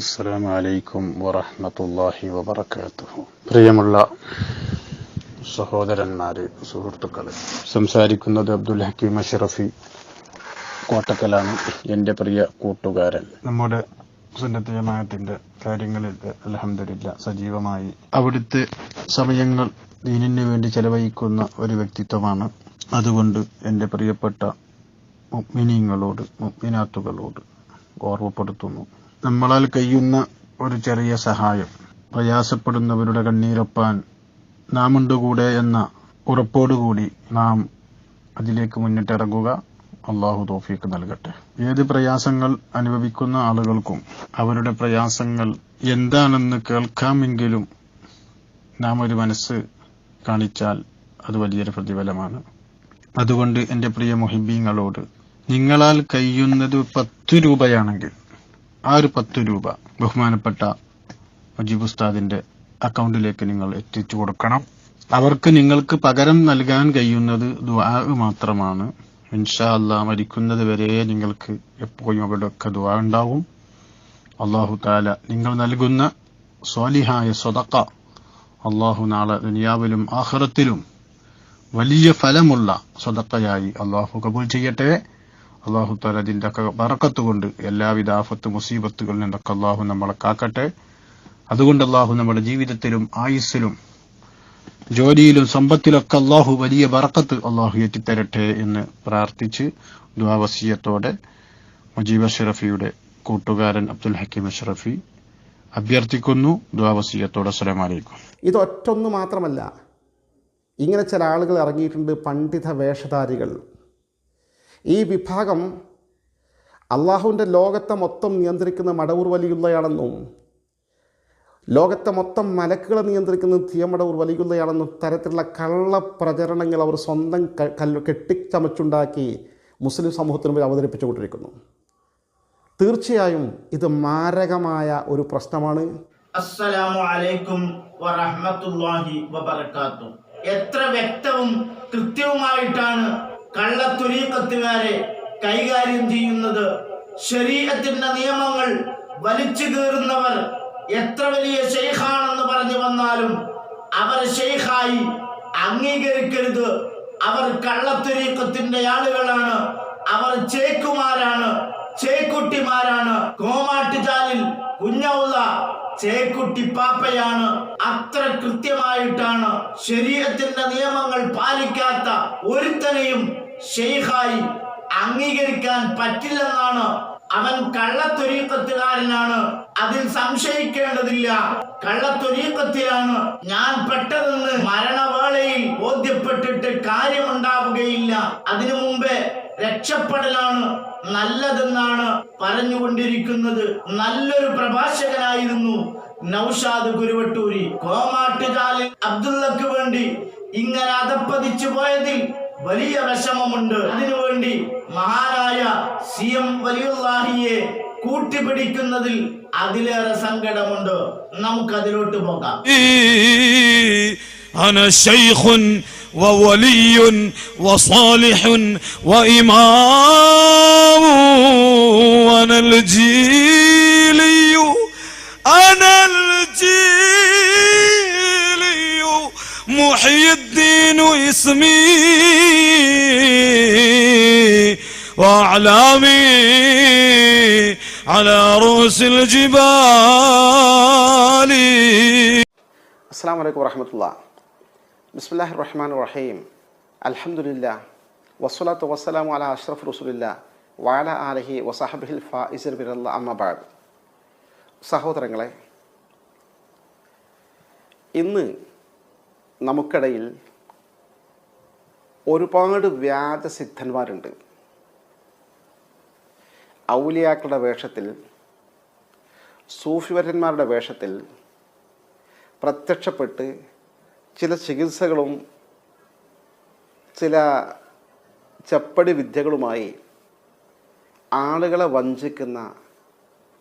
അസ്സാം അലൈക്കും വറഹമത്തല്ലാഹി വബറകാതുഹു. പ്രിയമുള്ള സഹോദരന്മാരെ സുഹൃത്തുക്കളെ സംസാരിക്കുന്നത് അബ്ദുൽ ഹക്കീം അഷറഫി കോട്ടക്കലാണ്. എന്റെ പ്രിയ കൂട്ടുകാരൻ. നമ്മുടെ സുന്നത്ത് ജമാഅത്തിന്റെ കാര്യങ്ങളിൽ അലഹമില്ല സജീവമായി അവിടുത്തെ സമയങ്ങൾ ദീനിന് വേണ്ടി ചെലവഴിക്കുന്ന ഒരു വ്യക്തിത്വമാണ്. അതുകൊണ്ട് എന്റെ പ്രിയപ്പെട്ട മുഗ്മിനീങ്ങളോട് മുഗ്മിനാത്തുകളോട് ഓർമ്മപ്പെടുത്തുന്നു. നമ്മളാൽ കഴിയുന്ന ഒരു ചെറിയ സഹായം. പ്രയാസപ്പെടുന്നവരുടെ കണ്ണീരൊപ്പാൻ നാം ഉണ്ട് കൂടെ എന്ന ഉറപ്പോടുകൂടി നാം അതിലേക്ക് മുന്നിട്ടിറങ്ങുക. അള്ളാഹു തോഫീക്ക് നൽകട്ടെ. ഏത് പ്രയാസങ്ങൾ അനുഭവിക്കുന്ന ആളുകൾക്കും അവരുടെ പ്രയാസങ്ങൾ എന്താണെന്ന് കേൾക്കാമെങ്കിലും നാം ഒരു മനസ്സ് കാണിച്ചാൽ അത് വലിയൊരു പ്രതിഫലമാണ്. അതുകൊണ്ട് എന്റെ പ്രിയ മൊഹിബിങ്ങളോട് നിങ്ങളാൽ കഴിയുന്നത് പത്ത് രൂപയാണെങ്കിൽ ആ ഒരു പത്ത് രൂപ ബഹുമാനപ്പെട്ട മുജീബ് ഉസ്താദിന്റെ അക്കൗണ്ടിലേക്ക് നിങ്ങൾ എത്തിച്ചു കൊടുക്കണം. അവർക്ക് നിങ്ങൾക്ക് പകരം നൽകാൻ കഴിയുന്നത് ദുആ മാത്രമാണ്. ഇൻഷാ അല്ലാ മരിക്കുന്നത് വരെ നിങ്ങൾക്ക് എപ്പോഴും അവിടെയൊക്കെ ദുആ ഉണ്ടാവും. അള്ളാഹു താല നിങ്ങൾ നൽകുന്ന സ്വാലിഹായ സ്വതക്ക അള്ളാഹു നാളെ ദുനിയാവിലും ആഹ്റത്തിലും വലിയ ഫലമുള്ള സ്വതക്കയായി അള്ളാഹു കബൂൽ ചെയ്യട്ടെ. അള്ളാഹു താല അതിന്റെ ഒക്കെ ബറക്കത്ത് കൊണ്ട് എല്ലാവിധ ആഫത്ത് മുസീബത്തുകളിൽ നിന്നൊക്കെ അള്ളാഹു നമ്മളെ കാക്കട്ടെ. അതുകൊണ്ട് അള്ളാഹു നമ്മുടെ ജീവിതത്തിലും ആയുസ്സിലും ജോലിയിലും സമ്പത്തിലൊക്കെ അള്ളാഹു വലിയ വറക്കത്ത് അള്ളാഹു എത്തിത്തരട്ടെ എന്ന് പ്രാർത്ഥിച്ച് ദ്വാവസീയത്തോടെ മുജീബ് അഷറഫിയുടെ കൂട്ടുകാരൻ അബ്ദുൽ ഹക്കീം അഷറഫി അഭ്യർത്ഥിക്കുന്നു. ദ്വാവസീയത്തോടെ അസ്സലാമു അലൈക്കും. ഇത് ഒറ്റൊന്നു മാത്രമല്ല. ഇങ്ങനെ ചില ആളുകൾ ഇറങ്ങിയിട്ടുണ്ട് പണ്ഡിത വേഷധാരികൾ ഈ വിഭാഗം അള്ളാഹുവിന്റെ ലോകത്തെ മൊത്തം നിയന്ത്രിക്കുന്ന മടവൂർ വലിയുള്ളയാണെന്നും ലോകത്തെ മൊത്തം മലക്കുകളെ നിയന്ത്രിക്കുന്ന തീയമടവൂർ വലിയുള്ളയാണെന്നും തരത്തിലുള്ള കള്ള പ്രചരണങ്ങൾ അവർ സ്വന്തം കെട്ടിച്ചമച്ചുണ്ടാക്കി മുസ്ലിം സമൂഹത്തിന് മുമ്പിൽ അവതരിപ്പിച്ചുകൊണ്ടിരിക്കുന്നു തീർച്ചയായും ഇത് മാരകമായ ഒരു പ്രശ്നമാണ്. അസ്സലാമു അലൈക്കും വറഹ്മത്തുള്ളാഹി എത്ര വ്യക്തവും കൃത്യവുമായിട്ടാണ് കള്ളത്തുരീക്കത്തുകാരെ കൈകാര്യം ചെയ്യുന്നത്. ശരീരത്തിന്റെ നിയമങ്ങൾ വലിച്ചു കീറുന്നവർ എത്ര വലിയ ഷെയ്ഖാണെന്ന് പറഞ്ഞു വന്നാലും അവർ ഷെയ്ഖായി അംഗീകരിക്കരുത്. അവർ കള്ളത്തുരീക്കത്തിന്റെ ആളുകളാണ്. അവർ ചേക്കുമാരാണ്. ചേക്കുട്ടിമാരാണ്. കോമാട്ടുചാലിൽ കുഞ്ഞൗല ചേക്കുട്ടി പാപ്പയാണ്. അത്ര കൃത്യമായിട്ടാണ് ശരീരത്തിന്റെ നിയമങ്ങൾ പാലിക്കാത്ത ഒരുത്തനെയും ഷെയ്ഖായി അംഗീകരിക്കാൻ പറ്റില്ലെന്നാണ്. അവൻ കള്ളത്തൊരീക്കത്തുകാരനാണ് അതിൽ സംശയിക്കേണ്ടതില്ല. കള്ളത്തൊരീക്കത്തിലാണ് ഞാൻ പെട്ടതെന്ന് മരണവേളയിൽ ബോധ്യപ്പെട്ടിട്ട് കാര്യമുണ്ടാവുകയില്ല. അതിനു മുമ്പേ രക്ഷപ്പെടലാണ് നല്ലതെന്നാണ് പറഞ്ഞുകൊണ്ടിരിക്കുന്നത്. നല്ലൊരു പ്രഭാഷകനായിരുന്നു നൌഷാദ് ഗുരുവട്ടൂരി കോമാട്ടുകാലിൽ അബ്ദുള്ളക്ക് വേണ്ടി ഇങ്ങനെ അതപ്പതിച്ചു പോയതിൽ വലിയ വിഷമമുണ്ട് അതിനുവേണ്ടി മഹാനായ സി എം വലിയുല്ലാഹിയെ കൂട്ടിപ്പിടിക്കുന്നതിൽ അതിലേറെ സങ്കടമുണ്ട് നമുക്കതിലോട്ട് പോകാം أنا شيخ وولي وصالح وإمام وأنا الجيلي أنا الجيلي محي الدين اسمي وأعلامي على رؤوس الجبال അസ്സാം വലൈക്കും വറഹമത്തുള്ള ബിസ്മില്ലാഹി റഹ്മാൻ റഹീം അൽഹംദുലില്ലാ വസ്സലാത്തു വസ്സലാമു അല അഷ്റഫ് റസൂലില്ല വാല ആലഹി വസാഹബിഹിൽ ഫായിസിർ ബിറല്ല അമ്മബാദ് സഹോദരങ്ങളെ ഇന്ന് നമുക്കിടയിൽ ഒരുപാട് വ്യാജസിദ്ധന്മാരുണ്ട് ഔലിയാക്കളുടെ വേഷത്തിൽ സൂഫിവരന്മാരുടെ വേഷത്തിൽ പ്രത്യക്ഷപ്പെട്ട് ചില ചികിത്സകളും ചില ചപ്പടി വിദ്യകളുമായി ആളുകളെ വഞ്ചിക്കുന്ന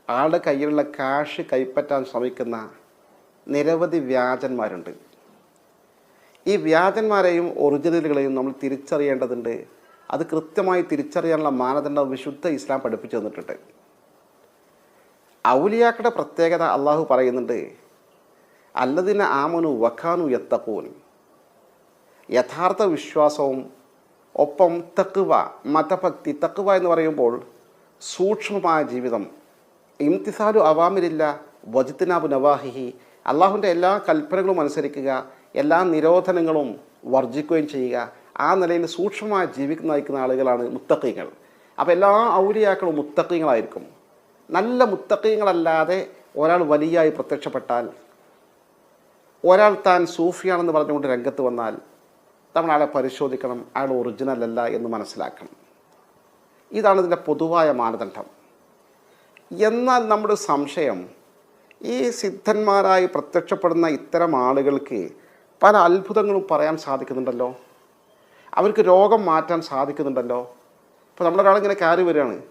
ആളുടെ കയ്യിലുള്ള കാശ് കൈപ്പറ്റാൻ ശ്രമിക്കുന്ന നിരവധി വ്യാജന്മാരുണ്ട്. ഈ വ്യാജന്മാരെയും ഒറിജിനലുകളെയും നമ്മൾ തിരിച്ചറിയേണ്ടതുണ്ട്. അത് കൃത്യമായി തിരിച്ചറിയാനുള്ള മാനദണ്ഡം വിശുദ്ധ ഇസ്ലാം പഠിപ്പിച്ചു തന്നിട്ടുണ്ട്. ഔലിയാക്കളുടെ പ്രത്യേകത അള്ളാഹു പറയുന്നുണ്ട് അല്ലതിന് ആമനു വഖാനു യത്തക്കൂൻ യഥാർത്ഥ വിശ്വാസവും ഒപ്പം തക്കുവ മതഭക്തി തക്കുവ എന്ന് പറയുമ്പോൾ സൂക്ഷ്മമായ ജീവിതം. ഇംതിസാലു അവാമിരില്ല വജിത്തിനാബു നവാഹിഹി. അള്ളാഹുവിന്റെ എല്ലാ കൽപ്പനകളും അനുസരിക്കുക എല്ലാ നിരോധനങ്ങളും വർജിക്കുകയും ചെയ്യുക ആ നിലയിൽ സൂക്ഷ്മമായി ജീവിക്കുന്ന നയിക്കുന്ന ആളുകളാണ് മുത്തക്കീങ്ങൾ അപ്പോൾ എല്ലാ ഔലിയാക്കളും മുത്തക്കീങ്ങളായിരിക്കും നല്ല മുത്തക്കീങ്ങളല്ലാതെ ഒരാൾ വലിയായി പ്രത്യക്ഷപ്പെട്ടാൽ ഒരാൾ താൻ സൂഫിയാണെന്ന് പറഞ്ഞുകൊണ്ട് രംഗത്ത് വന്നാൽ നമ്മൾ അയാളെ പരിശോധിക്കണം അയാൾ ഒറിജിനൽ അല്ല എന്ന് മനസ്സിലാക്കണം. ഇതാണ് ഇതിന്റെ പൊതുവായ മാനദണ്ഡം. എന്നാൽ നമ്മുടെ സംശയം ഈ സിദ്ധന്മാരായി പ്രത്യക്ഷപ്പെടുന്ന ഇത്തരം ആളുകൾക്ക് പല അത്ഭുതങ്ങളും പറയാൻ സാധിക്കുന്നുണ്ടല്ലോ. അവർക്ക് രോഗം മാറ്റാൻ സാധിക്കുന്നുണ്ടല്ലോ. ഇപ്പോൾ നമ്മളൊരാളിങ്ങനെ കയറി വരികയാണ്.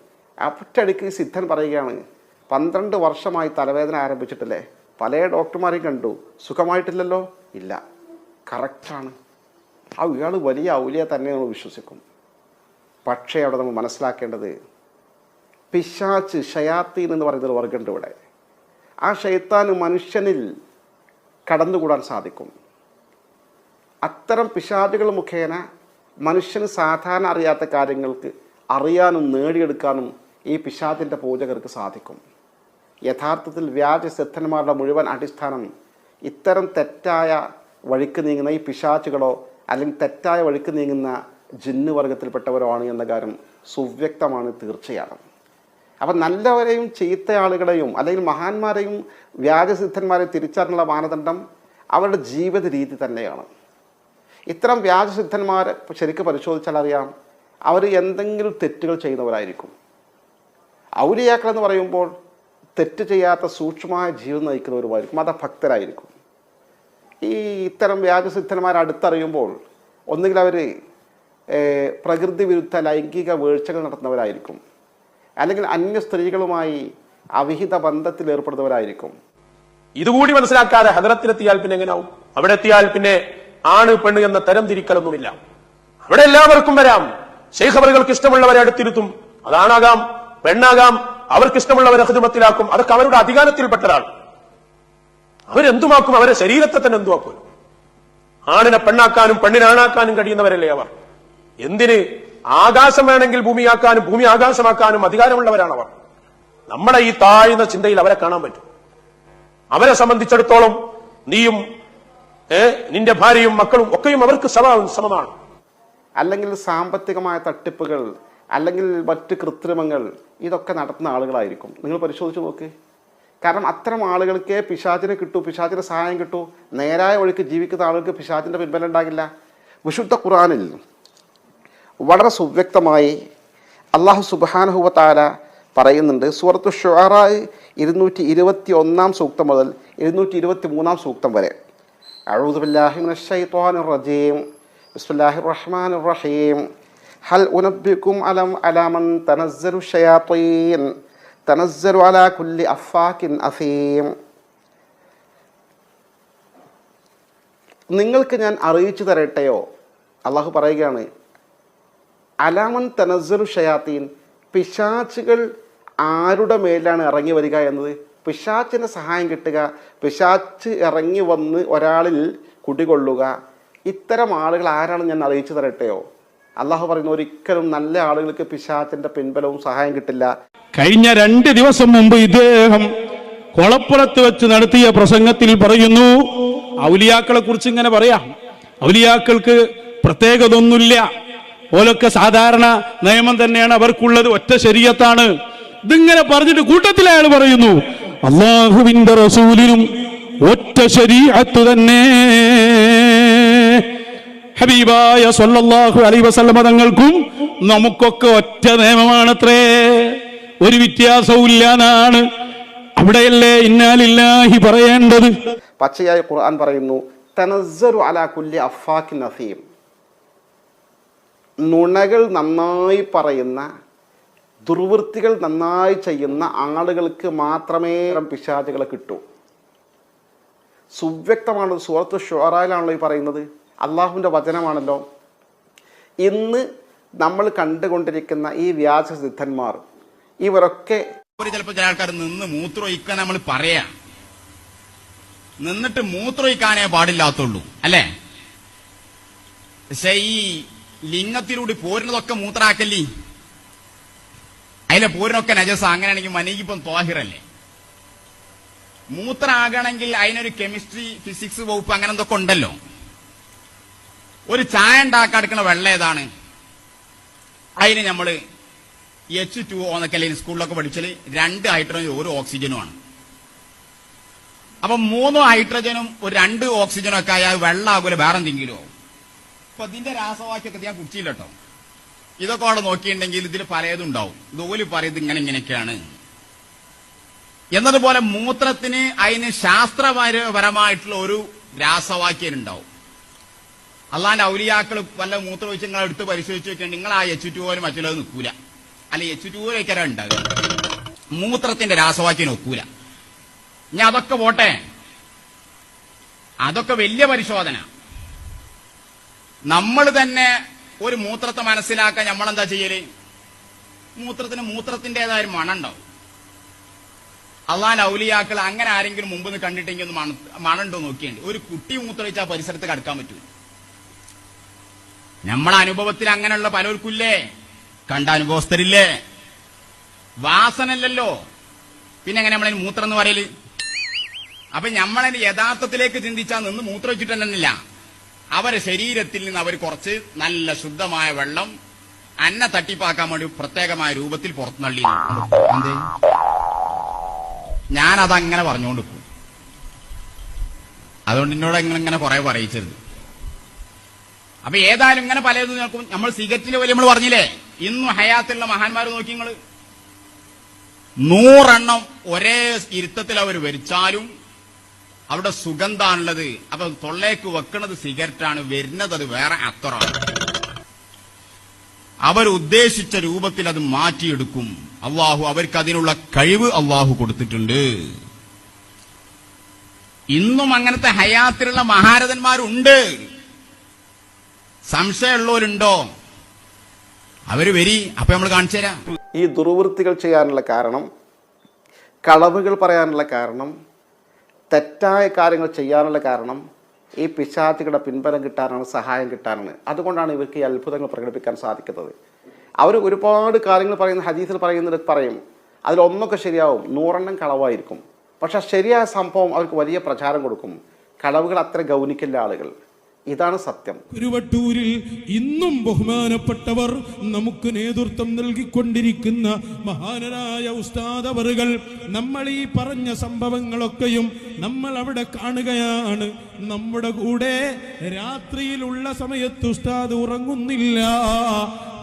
അപ്പറ്റടിക്ക് സിദ്ധൻ പറയുകയാണ് പന്ത്രണ്ട് വർഷമായി തലവേദന ആരംഭിച്ചിട്ടില്ലേ? പല ഡോക്ടർമാരെയും കണ്ടു. സുഖമായിട്ടില്ലല്ലോ? ഇല്ല. കറക്റ്റാണ് ആ ഇയാൾ വലിയ ഔലിയ തന്നെ നമ്മൾ വിശ്വസിക്കും. പക്ഷേ അവിടെ നമ്മൾ മനസ്സിലാക്കേണ്ടത് പിശാച്ച് ഷയാത്തീൻ എന്ന് പറയുന്ന ഒരു വർഗമുണ്ട് ഇവിടെ. ആ ഷെയ്ത്താന് മനുഷ്യനിൽ കടന്നുകൂടാൻ സാധിക്കും. അത്തരം പിശാചുകൾ മുഖേന മനുഷ്യന് സാധാരണ അറിയാത്ത കാര്യങ്ങൾക്ക് അറിയാനും നേടിയെടുക്കാനും ഈ പിശാദിന്റെ പൂജകർക്ക് സാധിക്കും. യഥാർത്ഥത്തിൽ വ്യാജ സിദ്ധന്മാരുടെ മുഴുവൻ അടിസ്ഥാനം ഇത്തരം തെറ്റായ വഴിക്ക് നീങ്ങുന്ന ഈ പിശാചുകളോ അല്ലെങ്കിൽ തെറ്റായ വഴിക്ക് നീങ്ങുന്ന ജിന്നു വർഗത്തിൽപ്പെട്ടവരോ ആണ് എന്ന കാര്യം സുവ്യക്തമാണ് തീർച്ചയാണ്. അപ്പം നല്ലവരെയും ചീത്ത ആളുകളെയും അല്ലെങ്കിൽ മഹാന്മാരെയും വ്യാജസിദ്ധന്മാരെയും തിരിച്ചറിഞ്ഞുള്ള മാനദണ്ഡം അവരുടെ ജീവിത രീതി തന്നെയാണ്. ഇത്തരം വ്യാജസിദ്ധന്മാരെ ശരിക്കും പരിശോധിച്ചാൽ അറിയാം അവർ എന്തെങ്കിലും തെറ്റുകൾ ചെയ്യുന്നവരായിരിക്കും. ഔലിയാക്കൾ എന്ന് പറയുമ്പോൾ തെറ്റ് ചെയ്യാത്ത സൂക്ഷ്മമായ ജീവിതം നയിക്കുന്നവരുമായിരിക്കും മതഭക്തരായിരിക്കും. ഈ ഇത്തരം വ്യാജസിദ്ധന്മാരെ അടുത്തറിയുമ്പോൾ ഒന്നുകിൽ അവർ പ്രകൃതി വിരുദ്ധ ലൈംഗിക വീഴ്ചകൾ നടത്തുന്നവരായിരിക്കും. അല്ലെങ്കിൽ അന്യ സ്ത്രീകളുമായി അവിഹിത ബന്ധത്തിൽ ഏർപ്പെടുന്നവരായിരിക്കും. ഇതുകൂടി മനസ്സിലാക്കാതെ ഹദരത്തിലെത്തിയാൽ പിന്നെ എങ്ങനെയാവും അവിടെ എത്തിയാൽ പിന്നെ ആണ് പെണ്ണ് എന്ന തരം തിരിക്കലൊന്നുമില്ല. അവിടെ എല്ലാവർക്കും വരാം. ശൈഖബറുകൾക്ക് ഇഷ്ടമുള്ളവരെ അടുത്തിരുത്തും. അതാണാകാം പെണ്ണാകാം അവർക്ക് ഇഷ്ടമുള്ളവരെ ഹൃദമത്തിലാക്കും അതൊക്കെ അവരുടെ അധികാരത്തിൽപ്പെട്ടതാണ്. അവരെന്തുമാക്കും? അവരെ ശരീരത്തെ തന്നെ എന്തുമാക്കും ആണിനെ പെണ്ണാക്കാനും പെണ്ണിനാണാക്കാനും കഴിയുന്നവരല്ലേ അവർ? എന്തിന്? ആകാശം വേണമെങ്കിൽ ഭൂമിയാക്കാനും ഭൂമി ആകാശമാക്കാനും അധികാരമുള്ളവരാണ് അവർ. നമ്മുടെ ഈ താഴ്ന്ന ചിന്തയിൽ അവരെ കാണാൻ പറ്റും. അവരെ സംബന്ധിച്ചിടത്തോളം നീയും നിന്റെ ഭാര്യയും മക്കളും ഒക്കെയും അവർക്ക് സമ സമമാണ്. അല്ലെങ്കിൽ സാമ്പത്തികമായ തട്ടിപ്പുകൾ അല്ലെങ്കിൽ മറ്റ് കൃത്രിമങ്ങൾ ഇതൊക്കെ നടത്തുന്ന ആളുകളായിരിക്കും. നിങ്ങൾ പരിശോധിച്ച് നോക്ക്. കാരണം അത്തരം ആളുകൾക്ക് പിശാചിനെ കിട്ടൂ പിശാചിന് സഹായം കിട്ടൂ. നേരായ വഴിക്ക് ജീവിക്കുന്ന ആളുകൾക്ക് പിശാചിന്റെ പിൻബലം ഉണ്ടാകില്ല. വിശുദ്ധ ഖുറാനിൽ വളരെ സുവ്യക്തമായി അള്ളാഹു സുബാനഹുവ താര പറയുന്നുണ്ട്. സൂറത്തു ഷുഅറ ഇരുന്നൂറ്റി ഇരുപത്തി ഒന്നാം സൂക്തം മുതൽ ഇരുന്നൂറ്റി ഇരുപത്തി മൂന്നാം സൂക്തം വരെ. أعوذ بالله من الشيطان الرجيم بسم الله الرحمن الرحيم هل أنبئكم على على من تنزل الشياطين تنزل على كل أفاك أثيم നിങ്ങൾക്ക് ഞാൻ അറിയിച്ചു തരട്ടെയോ അള്ളാഹു പറയുകയാണ് അലാമൻ തനസ്സലു ഷയാത്തീൻ പിശാച്ചുകൾ ആരുടെ മേലാണ് ഇറങ്ങി വരിക എന്നത് പിശാച്ചിന് സഹായം കിട്ടുക പിശാച്ച് ഇറങ്ങി വന്ന് ഒരാളിൽ കുടികൊള്ളുക ഇത്തരം ആളുകൾ ആരാണ് ഞാൻ അറിയിച്ചു തരട്ടെയോ? അള്ളാഹു പറയുന്ന ഒരിക്കലും നല്ല ആളുകൾക്ക് പിശാച്ചിന്റെ പിൻബലവും സഹായം കിട്ടില്ല. കഴിഞ്ഞ രണ്ട് ദിവസം മുമ്പ് ഇദ്ദേഹം കൊളപ്പുറത്ത് വെച്ച് നടത്തിയ പ്രസംഗത്തിൽ പറയുന്നു ഔലിയാക്കളെ കുറിച്ച് ഇങ്ങനെ പറയാം. ഔലിയാക്കൾക്ക് പ്രത്യേകതൊന്നുമില്ല. ഓലൊക്കെ സാധാരണ നിയമം തന്നെയാണ് അവർക്കുള്ളത് ഒറ്റ ശരീരത്താണ്. ഇതിങ്ങനെ പറഞ്ഞിട്ട് കൂട്ടത്തിൽ അയാൾ പറയുന്നു അള്ളാഹുവിന്റെ റസൂലിനും ഒറ്റ ശരീഅത്ത് തന്നെ. ഹബീബായ സല്ലല്ലാഹു അലൈഹി വസല്ലമ തങ്ങൾക്കും നമുക്കൊക്കെ ഒറ്റ നിയമമാണത്രേ. ഒരു വ്യത്യാസവും ഇല്ലാന്നാണ് അവിടെയല്ലേ ഇന്നാലില്ലാഹി പറയേണ്ടത്. പച്ചയായ ഖുർആൻ പറയുന്നു തനസ്സറു അലാ കുല്ലി അഫാക്കി നസീം നുണകൾ നന്നായി പറയുന്ന ദുർവൃത്തികൾ നന്നായി ചെയ്യുന്ന ആളുകൾക്ക് മാത്രമേ പിശാചുകളെ കിട്ടൂ. സുവ്യക്തമാണ് സുഹൃത്ത് ഷോറായിലാണല്ലോ ഈ പറയുന്നത്. അള്ളാഹുവിന്റെ വചനമാണല്ലോ. ഇന്ന് നമ്മൾ കണ്ടുകൊണ്ടിരിക്കുന്ന ഈ വ്യാജ സിദ്ധന്മാർ ഇവരൊക്കെ ചിലപ്പോൾ ചിലപ്പോ ചില ആൾക്കാർ നിന്ന് മൂത്രമൊഴിക്കാൻ നമ്മൾ പറയാം. നിന്നിട്ട് മൂത്രമൊഴിക്കാനേ പാടില്ലാത്തുള്ളൂ അല്ലേ? പക്ഷേ ഈ ലിംഗത്തിലൂടെ പോരുന്നതൊക്കെ മൂത്രാക്കല്ലി അതിലെ പൂരനൊക്കെ നജസ. അങ്ങനെയാണെങ്കിൽ മനീകിപ്പം തോഹിറല്ലേ മൂത്രാകണമെങ്കിൽ അതിനൊരു കെമിസ്ട്രി ഫിസിക്സ് വകുപ്പ് അങ്ങനെ എന്തൊക്കെ ഉണ്ടല്ലോ? ഒരു ചായ ഉണ്ടാക്കാൻ എടുക്കുന്ന വെള്ളം ഏതാണ്? അതിന് നമ്മൾ എച്ച് ടു എന്നൊക്കെ അല്ലെങ്കിൽ സ്കൂളിലൊക്കെ പഠിച്ചാൽ രണ്ട് ഹൈഡ്രോജനും ഒരു ഓക്സിജനുമാണ്. അപ്പൊ മൂന്ന് ഹൈഡ്രജനും ഒരു രണ്ട് ഓക്സിജനും ഒക്കെ ആയാൽ വെള്ളമാകൂല വേറെ എന്തെങ്കിലും ആവും അപ്പൊ ഇതിന്റെ രാസവാക്യൊക്കെ ഞാൻ കുടിച്ചില്ല ഇതൊക്കെ അവിടെ നോക്കിയിട്ടുണ്ടെങ്കിൽ ഇതിൽ പലതും ഉണ്ടാവും. ഇതുപോലെ പറയുന്നത് ഇങ്ങനെ ഇങ്ങനെയൊക്കെയാണ്. എന്നതുപോലെ മൂത്രത്തിന് അതിന് ശാസ്ത്രപരമായിട്ടുള്ള ഒരു രാസവാക്യം ഉണ്ടാവും. അല്ലാണ്ട് ഔലിയാക്കൾ വല്ല മൂത്ര വെച്ച് നിങ്ങൾ എടുത്ത് പരിശോധിച്ച് വെച്ചാൽ നിങ്ങൾ ആ എച്ച് ടു മറ്റുള്ളത് നിൽക്കൂല. അല്ലെ എച്ച് ടു ഉണ്ടാകുക? മൂത്രത്തിന്റെ രാസവാക്യം ഒക്കൂല. ഞാൻ അതൊക്കെ പോട്ടെ. അതൊക്കെ വലിയ പരിശോധന. നമ്മൾ തന്നെ ഒരു മൂത്രത്തെ മനസ്സിലാക്കാൻ നമ്മളെന്താ ചെയ്യൽ? മൂത്രത്തിന് മൂത്രത്തിന്റേതായ മണുണ്ടാവും. അള്ളാൻ ഔലിയാക്കൾ അങ്ങനെ ആരെങ്കിലും മുമ്പ് നിന്ന് കണ്ടിട്ടെങ്കിൽ ഒന്ന് മണ മണുണ്ടോ നോക്കിയുണ്ട്. ഒരു കുട്ടി മൂത്രമൊഴിച്ച് ആ പരിസരത്ത് കടക്കാൻ പറ്റൂ. നമ്മളെ അനുഭവത്തിൽ അങ്ങനെയുള്ള പലർക്കില്ലേ? കണ്ട അനുഭവസ്ഥരില്ലേ? വാസനല്ലല്ലോ പിന്നെ എങ്ങനെ നമ്മളതിന് മൂത്രം എന്ന് പറയൽ? അപ്പൊ നമ്മളതിന് യഥാർത്ഥത്തിലേക്ക് ചിന്തിച്ചാൽ നിന്ന് മൂത്രം വെച്ചിട്ടുണ്ടെന്നില്ല അവരെ ശരീരത്തിൽ നിന്ന് അവർ കുറച്ച് നല്ല ശുദ്ധമായ വെള്ളം അന്ന തട്ടിപ്പാക്കാൻ വേണ്ടി പ്രത്യേകമായ രൂപത്തിൽ പുറത്തു നള്ളി എന്തേ? ഞാനതങ്ങനെ പറഞ്ഞുകൊണ്ട് പോകും അതുകൊണ്ട് എന്നോട് ഇങ്ങനെ ഇങ്ങനെ കുറെ പറയിച്ചത് അപ്പൊ ഏതായാലും ഇങ്ങനെ പലതും നോക്കും. നമ്മൾ സിഗരറ്റിന്റെ വലിയ നമ്മൾ പറഞ്ഞില്ലേ? ഇന്നും ഹയാത്തുള്ള മഹാന്മാർ നോക്കി നിങ്ങൾ നൂറെണ്ണം ഒരേ ഇരുത്തത്തിൽ അവർ വരിച്ചാലും അവിടെ സുഗന്ധാണുള്ളത്. അപ്പൊ തൊള്ളേക്ക് വെക്കുന്നത് സിഗരറ്റാണ് വരുന്നത് അത് വേറെ അത്തറാണ്. അവർ ഉദ്ദേശിച്ച രൂപത്തിൽ അത് മാറ്റിയെടുക്കും. അള്ളാഹു അവർക്ക് അതിനുള്ള കഴിവ് അള്ളാഹു കൊടുത്തിട്ടുണ്ട്. ഇന്നും അങ്ങനത്തെ ഹയാത്തിലുള്ള മഹാരഥന്മാരുണ്ട്. സംശയമുള്ളവരുണ്ടോ? അവർ വരി അപ്പൊ നമ്മൾ കാണിച്ചു തരാം. ഈ ദുർവൃത്തികൾ ചെയ്യാനുള്ള കാരണം കളവുകൾ പറയാനുള്ള കാരണം തെറ്റായ കാര്യങ്ങൾ ചെയ്യാനുള്ള കാരണം ഈ പിശാചികളുടെ പിൻബലം കിട്ടാനാണ് സഹായം കിട്ടാനാണ്. അതുകൊണ്ടാണ് ഇവർക്ക് ഈ അത്ഭുതങ്ങൾ പ്രകടിപ്പിക്കാൻ സാധിക്കുന്നത്. അവർ ഒരുപാട് കാര്യങ്ങൾ പറയുന്ന ഹദീസിൽ പറയുന്നത് പറയും. അതിലൊന്നൊക്കെ ശരിയാവും നൂറെണ്ണം കളവായിരിക്കും. പക്ഷേ ശരിയായ സംഭവം അവർക്ക് വലിയ പ്രചാരം കൊടുക്കും. കളവുകൾ അത്ര ഗൗനിക്കില്ല ആളുകൾ. ഇതാണ് സത്യം. കുരുവട്ടൂരിൽ ഇന്നും ബഹുമാനപ്പെട്ടവർ നമുക്ക് നേതൃത്വം നൽകിക്കൊണ്ടിരിക്കുന്ന മഹാനരായ ഉസ്താദവറുകൾ നമ്മൾ ഈ പറഞ്ഞ സംഭവങ്ങളൊക്കെയും നമ്മൾ അവിടെ കാണുകയാണ്. നമ്മുടെ കൂടെ രാത്രിയിലുള്ള സമയത്ത് ഉസ്താദ് ഉറങ്ങുന്നില്ല.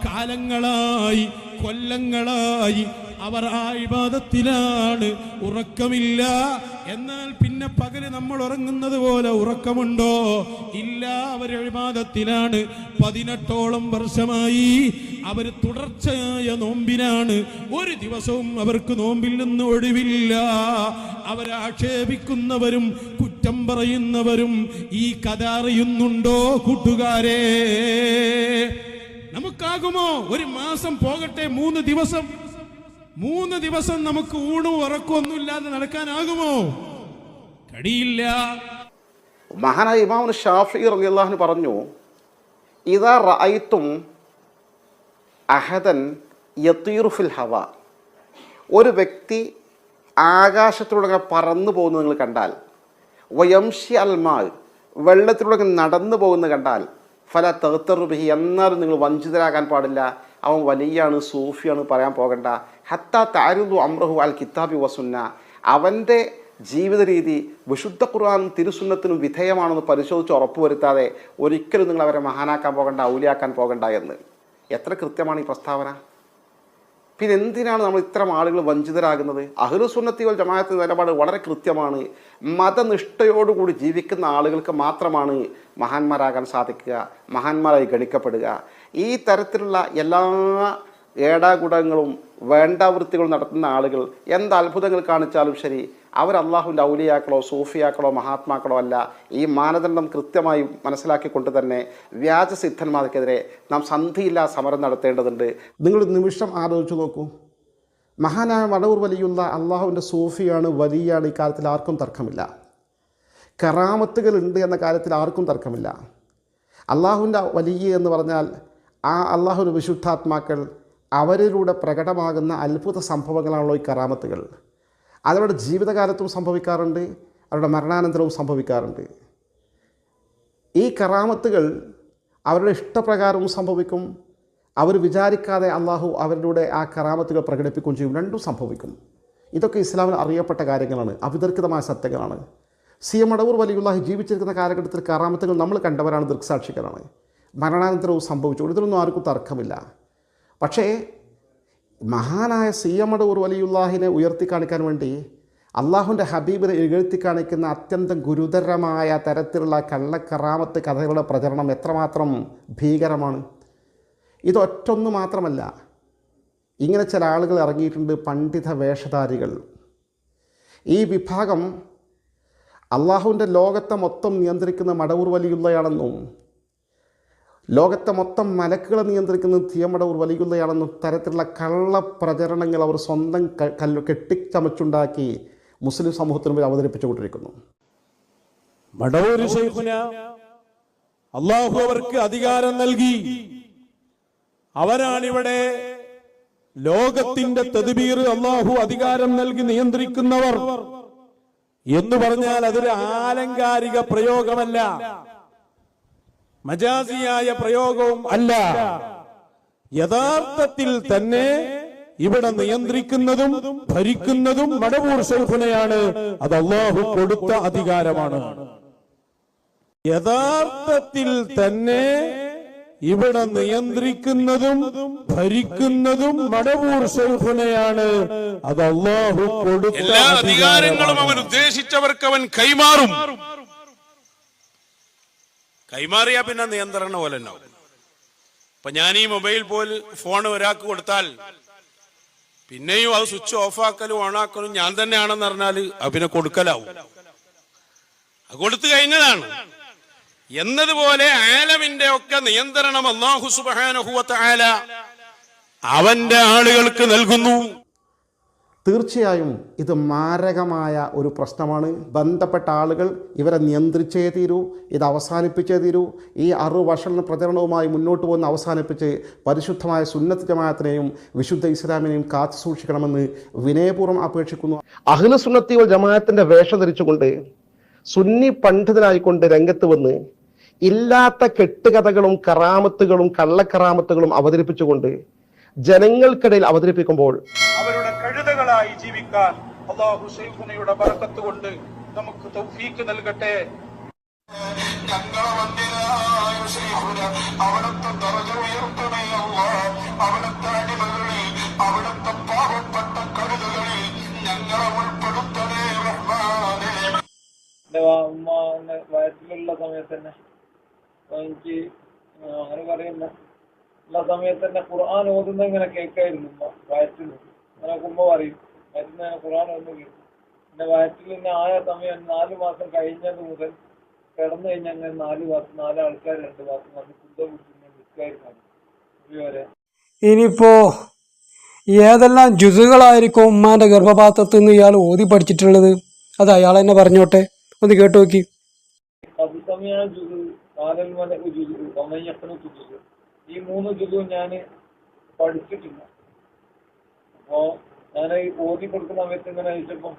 കാലങ്ങളായി കൊല്ലങ്ങളായി അവർ ആ ഇബാദത്തിലാണ്. ഉറക്കമില്ല. എന്നാൽ പിന്നെ പകൽ നമ്മൾ ഉറങ്ങുന്നത് പോലെ ഉറക്കമുണ്ടോ? ഇല്ല അവർ ഇബാദത്തിലാണ് പതിനെട്ടോളം വർഷമായി അവർ തുടർച്ചയായ നോമ്പിനാണ്. ഒരു ദിവസവും അവർക്ക് നോമ്പിൽ നിന്ന് ഒഴിവില്ല. അവരെ ആക്ഷേപിക്കുന്നവരും കുറ്റം പറയുന്നവരും ഈ കഥ അറിയുന്നുണ്ടോ കൂട്ടുകാരേ? നമുക്കാകുമോ? ഒരു മാസം പോകട്ടെ മൂന്ന് ദിവസം? മൂന്ന് ദിവസം നമുക്ക് ഊണും ഉറക്കും ഒന്നും ഇല്ലാതെ നടക്കാനാകുമോ? കഴിയില്ല മഹാനായ ഇമാമുൻ ഷാഫി റളിയല്ലാഹു പറഞ്ഞു ഇതാ റായിത്തും അഹദൻ യത്തീറുഫിൽ ഹവ. ഒരു വ്യക്തി ആകാശത്തിലൂടെ പറന്നു പോകുന്നത് നിങ്ങൾ കണ്ടാൽ വയംഷി അൽമാൽ വെള്ളത്തിലൂടെ നടന്നു പോകുന്നത് കണ്ടാൽ ഫല തകത്തറുബിഹി എന്നാലും നിങ്ങൾ വഞ്ചിതരാകാൻ പാടില്ല. അവൻ വലിയാണ് സൂഫിയാണ് പറയാൻ പോകണ്ട. ഹത്ത താരുദു അമ്രഹു അൽ കിതാബി വസുന്ന അവന്റെ ജീവിത രീതി വിശുദ്ധ ഖുർആാനും തിരുസുന്നത്തിനും വിധേയമാണെന്ന് പരിശോധിച്ച് ഉറപ്പുവരുത്താതെ ഒരിക്കലും നിങ്ങൾ അവരെ മഹാനാക്കാൻ പോകണ്ട ഔലിയാക്കാൻ പോകണ്ട എന്ന്. എത്ര കൃത്യമാണ് ഈ പ്രസ്താവന? പിന്നെ എന്തിനാണ് നമ്മൾ ഇത്തരം ആളുകൾ വഞ്ചിതരാകുന്നത്? അഹ്ലുസുന്നത്തികൾ വൽ ജമാഅത്തിന്റെ നിലപാട് വളരെ കൃത്യമാണ്. മതനിഷ്ഠയോടുകൂടി ജീവിക്കുന്ന ആളുകൾക്ക് മാത്രമാണ് മഹാന്മാരാകാൻ സാധിക്കുക മഹാന്മാരായി ഗണിക്കപ്പെടുക. ഈ തരത്തിലുള്ള എല്ലാ ഏടാകുടങ്ങളും വേണ്ടാവൃത്തികളും നടത്തുന്ന ആളുകൾ എന്ത് അത്ഭുതങ്ങൾ കാണിച്ചാലും ശരി അവർ അള്ളാഹുവിന്റെ ഔലിയാക്കളോ സൂഫിയാക്കളോ മഹാത്മാക്കളോ അല്ല. ഈ മാനദണ്ഡം കൃത്യമായി മനസ്സിലാക്കിക്കൊണ്ട് തന്നെ വ്യാജസിദ്ധന്മാർക്കെതിരെ നാം സന്ധിയില്ലാ സമരം നടത്തേണ്ടതുണ്ട്. നിങ്ങൾ നിമിഷം ആലോചിച്ച് നോക്കൂ. മഹാനായ വടവൂർ വലിയുള്ള അള്ളാഹുവിന്റെ സൂഫിയാണ് വലിയാണ് ഈ കാര്യത്തിൽ ആർക്കും തർക്കമില്ല. കറാമത്തുകൾ ഉണ്ട് എന്ന കാര്യത്തിൽ ആർക്കും തർക്കമില്ല. അള്ളാഹുവിന്റെ വലിയ എന്ന് പറഞ്ഞാൽ ആ അള്ളാഹുവിന്റെ വിശുദ്ധാത്മാക്കൾ അവരിലൂടെ പ്രകടമാകുന്ന അത്ഭുത സംഭവങ്ങളാണല്ലോ ഈ കറാമത്തുകൾ. അതവരുടെ ജീവിതകാലത്തും സംഭവിക്കാറുണ്ട് അവരുടെ മരണാനന്തരവും സംഭവിക്കാറുണ്ട്. ഈ കറാമത്തുകൾ അവരുടെ ഇഷ്ടപ്രകാരവും സംഭവിക്കും. അവർ വിചാരിക്കാതെ അള്ളാഹു അവരിലൂടെ ആ കറാമത്തുകൾ പ്രകടിപ്പിക്കുകയും ചെയ്യും. രണ്ടും സംഭവിക്കും. ഇതൊക്കെ ഇസ്ലാമിൽ അറിയപ്പെട്ട കാര്യങ്ങളാണ് അവിതർക്കിതമായ സത്യങ്ങളാണ്. സി എം അടവൂർ വലിയുള്ളാഹി ജീവിച്ചിരിക്കുന്ന കാലഘട്ടത്തിൽ കറാമത്തുകൾ നമ്മൾ കണ്ടവരാണ് ദൃക്സാക്ഷികളാണ്. മരണാനന്തരവും സംഭവിച്ചു. ഇതിലൊന്നും ആർക്കും തർക്കമില്ല. പക്ഷേ മഹാനായ സി എം അടവൂർ വലിയുല്ലാഹിനെ ഉയർത്തി കാണിക്കാൻ വേണ്ടി അള്ളാഹുവിന്റെ ഹബീബിനെ എഴുത്തി കാണിക്കുന്ന അത്യന്തം ഗുരുതരമായ തരത്തിലുള്ള കള്ളക്കറാമത്ത് കഥകളുടെ പ്രചരണം എത്രമാത്രം ഭീകരമാണ്. ഇതൊറ്റൊന്നു മാത്രമല്ല ഇങ്ങനെ ചില ആളുകൾ ഇറങ്ങിയിട്ടുണ്ട് പണ്ഡിത വേഷധാരികൾ. ഈ വിഭാഗം അള്ളാഹുവിന്റെ ലോകത്തെ മൊത്തം നിയന്ത്രിക്കുന്ന മടവൂർ വലിയുള്ളയാണെന്നും ലോകത്തെ മൊത്തം മലക്കുകളെ നിയന്ത്രിക്കുന്നത് തീയമടവൂർ വലിയുള്ളയാണെന്നും തരത്തിലുള്ള കള്ളപ്രചരണങ്ങൾ അവർ സ്വന്തം കല്ല് കെട്ടിച്ചമച്ചുണ്ടാക്കി മുസ്ലിം സമൂഹത്തിന് മുമ്പിൽ അവതരിപ്പിച്ചുകൊണ്ടിരിക്കുന്നു. ശൈഖുന അള്ളാഹു അവർക്ക് അധികാരം നൽകി. അവരാണിവിടെ ലോകത്തിന്റെ തദ്ബീർ അള്ളാഹു അധികാരം നൽകി നിയന്ത്രിക്കുന്നവർ. എന്ന് പറഞ്ഞാൽ അതൊരു ആലങ്കാരിക പ്രയോഗമല്ല. മജാസിയായ പ്രയോഗവും അല്ല. യഥാർത്ഥത്തിൽ തന്നെ ഇവിടെ നിയന്ത്രിക്കുന്നതും ഭരിക്കുന്നതും മടവൂർ ശൈഖുനയാണ് അത് അള്ളാഹു കൊടുത്ത അധികാരമാണ്. യഥാർത്ഥത്തിൽ തന്നെ ഇവിടെ നിയന്ത്രിക്കുന്നതും ഭരിക്കുന്നതും മടവൂർ ശൈഖുനയാണ് അത് അള്ളാഹു കൊടുത്ത എല്ലാ അധികാരങ്ങളും അവൻ ഉദ്ദേശിച്ചവർക്ക് അവൻ കൈമാറും. കൈമാറിയാ പിന്നെ നിയന്ത്രണ പോലെ ഉണ്ടാവും. ഇപ്പൊ ഞാൻ ഈ മൊബൈൽ പോൽ ഫോൺ ഒരാൾക്ക് കൊടുത്താൽ പിന്നെയും അത് സ്വിച്ച് ഓഫ് ആക്കലും ഓണാക്കലും ഞാൻ തന്നെയാണെന്ന് പറഞ്ഞാൽ അത് പിന്നെ കൊടുക്കലാവും. അത് കൊടുത്തു കഴിഞ്ഞതാണ്. എന്നതുപോലെ ആലമിന്റെ ഒക്കെ നിയന്ത്രണം അള്ളാഹു സുബാനഹുവത്ത അവന്റെ ആളുകൾക്ക് നൽകുന്നു. തീർച്ചയായും ഇത് മാരകമായ ഒരു പ്രശ്നമാണ്. ബന്ധപ്പെട്ട ആളുകൾ ഇവരെ നിയന്ത്രിച്ചേ തീരൂ ഇത് അവസാനിപ്പിച്ചേ തീരൂ. ഈ അറു വർഷ പ്രചരണവുമായി മുന്നോട്ട് പോകുന്ന അവസാനിപ്പിച്ച് പരിശുദ്ധമായ സുന്നത്ത് ജമാഅത്തിനെയും വിശുദ്ധ ഇസ്ലാമിനെയും കാത്തു സൂക്ഷിക്കണമെന്ന് വിനയപൂർവം അപേക്ഷിക്കുന്നു. അഖില സുന്നത്തി വൽ ജമാഅത്തിന്റെ വേഷം ധരിച്ചുകൊണ്ട് സുന്നി പണ്ഡിതനായിക്കൊണ്ട് രംഗത്ത് വന്ന് ഇല്ലാത്ത കെട്ടുകഥകളും കറാമത്തുകളും കള്ളക്കറാമത്തുകളും അവതരിപ്പിച്ചുകൊണ്ട് ജനങ്ങൾക്കിടയിൽ അവതരിപ്പിക്കുമ്പോൾ അവരുടെ കഴുതകളായി ജീവിക്കാൻ അള്ളാഹു ഷെയ്ഖുനയുടെ ബറക്കത്ത് കൊണ്ട് നമുക്ക് തൗഫീക്ക് നൽകട്ടെ. അവിടുത്തെ ദറജ ഉയർത്തണേ അല്ല അവിടുത്തെ അടിമകളിൽ അവിടുത്തെ പാവപ്പെട്ട കഴുതകളിൽ ഞങ്ങളെ ഉൾപ്പെടുത്തണേ റഹ്മാനേ. എന്റെ വാ- ഉമ്മ എന്നെ വയറ്റിലുള്ള സമയത്ത് തന്നെ എനിക്ക് അങ്ങനെ പറയുന്ന. ഉള്ള സമയത്ത് തന്നെ ഖുർആൻ ഓതുന്ന ഇങ്ങനെ കേൾക്കായിരുന്നു വയറ്റിൽ അങ്ങനെ കുമ്പോ പറയും ഖുറാൻ ഖുർആൻ ഒന്ന് കേൾക്കും പിന്നെ വയറ്റിൽ നിന്ന് ആയ സമയം നാല് മാസം കഴിഞ്ഞത് മുതൽ കിടന്നു കഴിഞ്ഞാൽ അങ്ങനെ നാല് മാസം നാല് ആൾക്കാർ രണ്ട് മാസം വന്ന് കുന്തം കുടിക്കുന്ന ഇതുവരെ ഇനിയിപ്പോ ഏതെല്ലാം ജുസുകളായിരിക്കും ഉമ്മാന്റെ ഗർഭപാത്രത്തിൽ നിന്ന് ഇയാൾ ഓതി പഠിച്ചിട്ടുള്ളത്? അത് അയാൾ തന്നെ പറഞ്ഞോട്ടെ. ഒന്ന് കേട്ടു നോക്കി. ഈ മൂന്ന് ജുസും ഞാൻ പഠിച്ചിട്ടില്ല. അപ്പോ ഞാൻ ഈ ഓതി കൊടുക്കുന്ന സമയത്ത് ഇങ്ങനെ അയച്ചപ്പം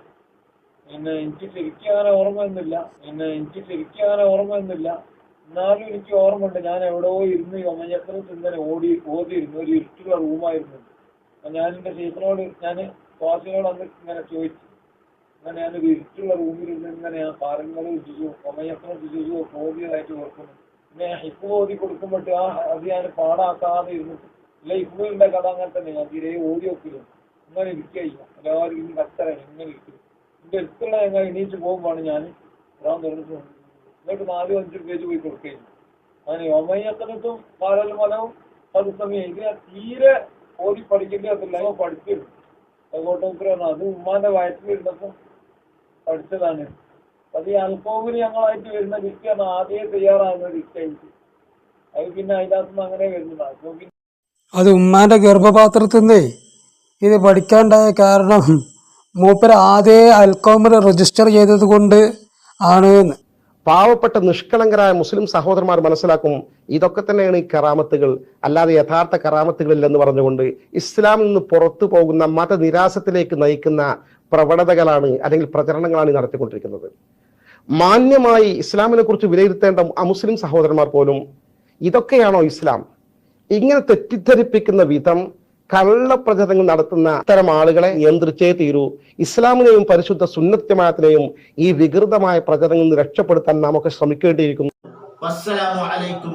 പിന്നെ എനിക്ക് ശരിക്കും അങ്ങനെ ഓർമ്മയൊന്നുമില്ല. പിന്നെ എനിക്ക് ശരിക്കും അങ്ങനെ ഓർമ്മയൊന്നുമില്ല. എന്നാലും എനിക്ക് ഓർമ്മയുണ്ട്. ഞാൻ എവിടെയോ ഇരുന്ന് ഈ ചിന്തന ഓടി ഓതിയിരുന്നു ഒരു ഇരുട്ടുള്ള റൂമായിരുന്നു. അപ്പൊ ഞാൻ എന്റെ ചേച്ചനോട് ഞാൻ ക്ലാസ്സിനോട് അന്ന് ഇങ്ങനെ ചോദിച്ചു. അങ്ങനെ ഞാൻ ഒരു ഇരുട്ടുള്ള റൂമിൽ ഇരുന്ന് ഇങ്ങനെ ഞാൻ പാറങ്ങളും ജിജു യമചക്രം ജിജു ഓതിയതായിട്ട് ഓർക്കുന്നു. പിന്നെ ഹിപ്പ് ഓതി കൊടുക്കുമ്പോട്ട് ആ അത് ഞാൻ പാടാക്കാതെ ഇരുന്നിട്ട് ഇല്ല ഹിപ്പുവിന്റെ കഥ അങ്ങനെ തന്നെ. ഞാൻ തീരെ ഓടി വെക്കില്ല. ഇങ്ങനെ ഇരിക്കുകയില്ല എല്ലാവരും ഇനി വസ്ത്രം ഇങ്ങനെ ഇരിക്കും എന്റെ അടുത്തുള്ള ഞങ്ങൾ എണീറ്റ് പോകുമ്പോഴാണ് ഞാൻ. ഖുറാൻ തുറന്നു എന്നിട്ട് നാലും അഞ്ചും പേജ് പോയി കൊടുക്കുകയില്ല അങ്ങനെ ഒമയത്തനത്തും പാലൽ മലവും അത് സമയം ഇതിനെ തീരെ തീരെ പഠിക്കേണ്ടി പഠിക്കേണ്ടതില്ല ഞാൻ പഠിച്ചിരുന്നു. അതുകൊണ്ട് അത് ഉമ്മാന്റെ വയറ്റിലിരുന്നപ്പം പഠിച്ചതാണ്. അത് ഈ അൽക്കോവിന് ഞങ്ങളായിട്ട് വരുന്ന ലിസ്റ്റാണ് ആദ്യം തയ്യാറാകുന്ന ലിസ്റ്റായിട്ട് അത് പിന്നെ അതിനകത്തുനിന്ന് അങ്ങനെ വരുന്നതാണ്. അത് ഉമ്മാന്റെ ഗർഭപാത്രത്തിൽ നിന്നേ ഇത് പഠിക്കാണ്ടായ കാരണം മൂപ്പർ ആദ്യ അൽക്കോമിൽ രജിസ്റ്റർ ചെയ്തത് കൊണ്ട് ആണ് എന്ന്. പാവപ്പെട്ട നിഷ്കളങ്കരായ മുസ്ലിം സഹോദരന്മാർ മനസ്സിലാക്കും ഇതൊക്കെ തന്നെയാണ് ഈ കറാമത്തുകൾ. അല്ലാതെ യഥാർത്ഥ കറാമത്തുകളില്ലെന്ന് പറഞ്ഞുകൊണ്ട് ഇസ്ലാമിൽ നിന്ന് പുറത്തു പോകുന്ന മതനിരാസത്തിലേക്ക് നയിക്കുന്ന പ്രവണതകളാണ് അല്ലെങ്കിൽ പ്രചരണങ്ങളാണ് നടത്തിക്കൊണ്ടിരിക്കുന്നത്. മാന്യമായി ഇസ്ലാമിനെ കുറിച്ച് വിലയിരുത്തേണ്ട അമുസ്ലിം സഹോദരന്മാർ പോലും ഇതൊക്കെയാണോ ഇസ്ലാം? ഇങ്ങനെ തെറ്റിദ്ധരിപ്പിക്കുന്ന വിധം കള്ളപ്രചരണങ്ങൾ നടത്തുന്ന ഇത്തരം ആളുകളെ നിയന്ത്രിച്ചേ തീരൂ. ഇസ്ലാമിനെയും പരിശുദ്ധ സുന്നത്യമാത്തിനെയും ഈ വികൃതമായ പ്രചരണങ്ങളിൽ നിന്ന് രക്ഷപ്പെടുത്താൻ നാമൊക്കെ ശ്രമിക്കേണ്ടിയിരിക്കുന്നു. അലൈക്കും